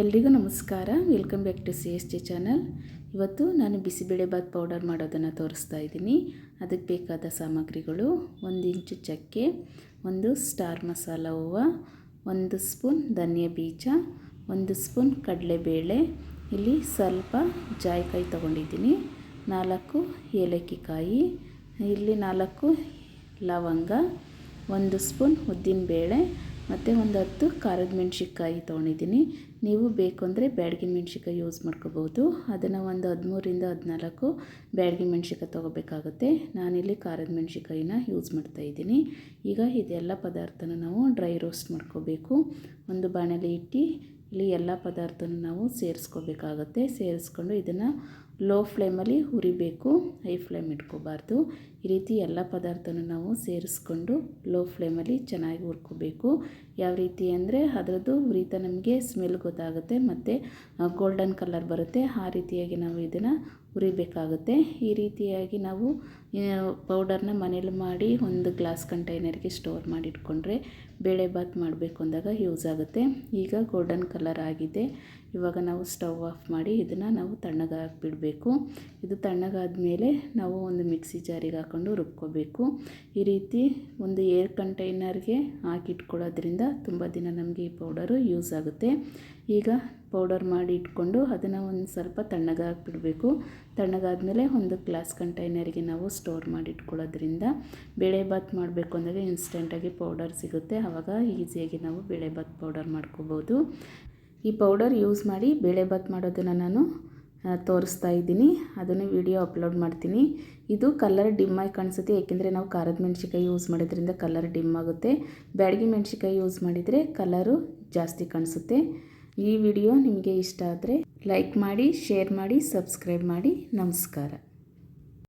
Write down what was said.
ಎಲ್ರಿಗೂ ನಮಸ್ಕಾರ. Welcome back to C S T channel ಇವತ್ತು ನಾನು ಬಿಸಿಬೇಳೆಬಾತ್ ಪೌಡರ್ ಮಾಡೋದನ್ನು ತೋರಿಸ್ತಾ ಇದ್ದೀನಿ. ಅದಕ್ಕೆ ಬೇಕಾದ ಸಾಮಗ್ರಿಗಳು ಒಂದು ಇಂಚು ಚಕ್ಕೆ, ಒಂದು ಸ್ಟಾರ್ ಮಸಾಲ ಹೂವು, ಒಂದು ಸ್ಪೂನ್ ಧನಿಯ ಬೀಜ, ಒಂದು ಸ್ಪೂನ್ ಕಡಲೆಬೇಳೆ. ಇಲ್ಲಿ ಸ್ವಲ್ಪ ಜಾಯಿಕಾಯಿ ತೊಗೊಂಡಿದ್ದೀನಿ. ನಾಲ್ಕು ಏಲಕ್ಕಿ ಕಾಯಿ ಇಲ್ಲಿ ನಾಲ್ಕು ಲವಂಗ, ಒಂದು ಸ್ಪೂನ್ ಉದ್ದಿನಬೇಳೆ, ಮತ್ತು ಒಂದು ಹತ್ತು ಖಾರದ ಮೆಣಸಿಕಾಯಿ ತೊಗೊಂಡಿದ್ದೀನಿ. ನೀವು ಬೇಕು ಅಂದರೆ ಬ್ಯಾಡಗಿ ಮೆಣ್ಸಿನ್ಕಾಯಿ ಯೂಸ್ ಮಾಡ್ಕೋಬೋದು. ಅದನ್ನು ಒಂದು ಹದಿಮೂರಿಂದ ಹದಿನಾಲ್ಕು ಬ್ಯಾಡಗಿ ಮೆಣ್ಸಿನ್ಕಾಯಿ ತೊಗೋಬೇಕಾಗುತ್ತೆ. ನಾನಿಲ್ಲಿ ಖಾರದ ಮೆಣ್ಸಿನ್ಕಾಯಿನ ಯೂಸ್ ಮಾಡ್ತಾ ಇದ್ದೀನಿ. ಈಗ ಇದೆಲ್ಲ ಪದಾರ್ಥನ ನಾವು ಡ್ರೈ ರೋಸ್ಟ್ ಮಾಡ್ಕೋಬೇಕು. ಒಂದು ಬಾಣಲೆ ಇಟ್ಟು ಇಲ್ಲಿ ಎಲ್ಲ ಪದಾರ್ಥನ ನಾವು ಸೇರಿಸ್ಕೋಬೇಕಾಗತ್ತೆ. ಸೇರಿಸ್ಕೊಂಡು ಇದನ್ನು ಲೋ ಫ್ಲೇಮಲ್ಲಿ ಹುರಿಬೇಕು. ಹೈ ಫ್ಲೇಮ್ ಇಟ್ಕೋಬಾರ್ದು. ಈ ರೀತಿ ಎಲ್ಲ ಪದಾರ್ಥನ ನಾವು ಸೇರಿಸ್ಕೊಂಡು ಲೋ ಫ್ಲೇಮಲ್ಲಿ ಚೆನ್ನಾಗಿ ಹುರ್ಕೋಬೇಕು. ಯಾವ ರೀತಿ ಅಂದರೆ ಅದರದ್ದು ಹುರಿತ ನಮಗೆ ಸ್ಮೆಲ್ ಗೊತ್ತಾಗುತ್ತೆ ಮತ್ತು ಗೋಲ್ಡನ್ ಕಲರ್ ಬರುತ್ತೆ. ಆ ರೀತಿಯಾಗಿ ನಾವು ಇದನ್ನು ಹುರಿಬೇಕಾಗುತ್ತೆ ಈ ರೀತಿಯಾಗಿ ನಾವು ಪೌಡರ್ನ ಮನೇಲಿ ಮಾಡಿ ಒಂದು ಗ್ಲಾಸ್ ಕಂಟೈನರ್ಗೆ ಸ್ಟೋರ್ ಮಾಡಿ ಇಟ್ಕೊಂಡ್ರೆ ಬೇಳೆಬಾತ್ ಮಾಡಬೇಕು ಅಂದಾಗ ಯೂಸ್ ಆಗುತ್ತೆ. ಈಗ ಗೋಲ್ಡನ್ ಕಲರ್ ಆಗಿದೆ. ಇವಾಗ ನಾವು ಸ್ಟವ್ ಆಫ್ ಮಾಡಿ ಇದನ್ನು ನಾವು ತಣ್ಣಗೆ ಹಾಕಿಬಿಡಬೇಕು. ಇದು ತಣ್ಣಗಾದ ಮೇಲೆ ನಾವು ಒಂದು ಮಿಕ್ಸಿ ಜಾರಿಗೆ ಹಾಕ್ಕೊಂಡು ರುಬ್ಕೋಬೇಕು. ಈ ರೀತಿ ಒಂದು ಏರ್ ಕಂಟೈನರ್ಗೆ ಹಾಕಿಟ್ಕೊಳ್ಳೋದ್ರಿಂದ ತುಂಬ ದಿನ ನಮಗೆ ಈ ಪೌಡರು ಯೂಸ್ ಆಗುತ್ತೆ. ಈಗ ಪೌಡರ್ ಮಾಡಿ ಇಟ್ಕೊಂಡು ಅದನ್ನು ಒಂದು ಸ್ವಲ್ಪ ತಣ್ಣಗಾಗ್ಬಿಡಬೇಕು ತಣ್ಣಗಾದಮೇಲೆ ಒಂದು ಗ್ಲಾಸ್ ಕಂಟೈನರಿಗೆ ನಾವು ಸ್ಟೋರ್ ಮಾಡಿ ಇಟ್ಕೊಳ್ಳೋದ್ರಿಂದ ಬೇಳೆಬಾತ್ ಮಾಡಬೇಕು ಅಂದರೆ ಇನ್ಸ್ಟೆಂಟಾಗಿ ಪೌಡರ್ ಸಿಗುತ್ತೆ. ಆವಾಗ ಈಸಿಯಾಗಿ ನಾವು ಬೇಳೆಭಾತ್ ಪೌಡರ್ ಮಾಡ್ಕೋಬೋದು. ಈ ಪೌಡರ್ ಯೂಸ್ ಮಾಡಿ ಬೇಳೆಭಾತ್ ಮಾಡೋದನ್ನು ನಾನು ತೋರಿಸ್ತಾ ಇದ್ದೀನಿ. ಅದನ್ನು ವಿಡಿಯೋ ಅಪ್ಲೋಡ್ ಮಾಡ್ತೀನಿ. ಇದು ಕಲರ್ ಡಿಮ್ ಆಗಿ ಕಾಣಿಸುತ್ತೆ. ಏಕೆಂದರೆ ನಾವು ಖಾರದ ಮೆಣಸಿಕಾಯಿ ಯೂಸ್ ಮಾಡೋದ್ರಿಂದ ಕಲರ್ ಡಿಮ್ ಆಗುತ್ತೆ. ಬ್ಯಾಡಗಿ ಮೆಣಸಿಕಾಯಿ ಯೂಸ್ ಮಾಡಿದರೆ ಕಲರು ಜಾಸ್ತಿ ಕಾಣಿಸುತ್ತೆ. ಈ ವಿಡಿಯೋ ನಿಮಗೆ ಇಷ್ಟ ಆದರೆ ಲೈಕ್ ಮಾಡಿ ಶೇರ್ ಮಾಡಿ ಸಬ್ಸ್ಕ್ರೈಬ್ ಮಾಡಿ. ನಮಸ್ಕಾರ.